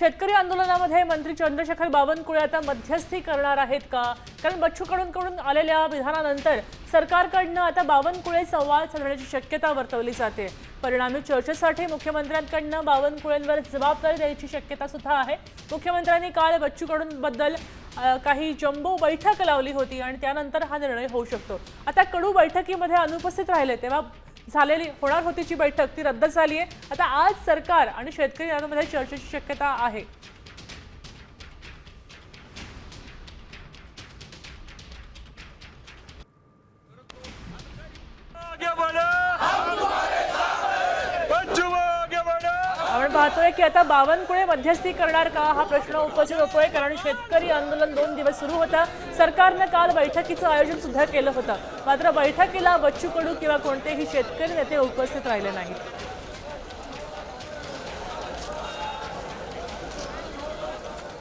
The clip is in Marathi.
शेतकरी आंदोलनामध्ये मंत्री चंद्रशेखर बावनकुळे आता मध्यस्थी करणार आहेत का? कारण बच्चू कडूंकडून आलेल्या विधानानंतर सरकारकडनं आता बावनकुळे संवाद साधण्याची शक्यता वर्तवली जाते. परिणामी चर्चेसाठी मुख्यमंत्र्यांकडनं बावनकुळेंवर जबाबदारी द्यायची शक्यता सुद्धा आहे. मुख्यमंत्र्यांनी काल बच्चू कडूंबद्दल काही जम्बो बैठक लावली होती आणि त्यानंतर हा निर्णय होऊ शकतो. आता कडू बैठकीमध्ये अनुपस्थित राहिले तेव्हा झालेली होणार होतीची बैठक ती रद्द झाली आहे आता आज सरकार आणि शेतकरी यांमध्ये चर्चेची शक्यता आहे. आपण पाहतोय की आता बावनकुळे मध्यस्थी करणार का? हा प्रश्न उपस्थित होतोय कारण शेतकरी आंदोलन दोन दिवस सुरू होतं. सरकारनं काल बैठकीचं आयोजन सुद्धा केलं होतं. मात्र बैठकीला बच्चू कडू किंवा कोणतेही शेतकरी नेते उपस्थित राहिले नाहीत.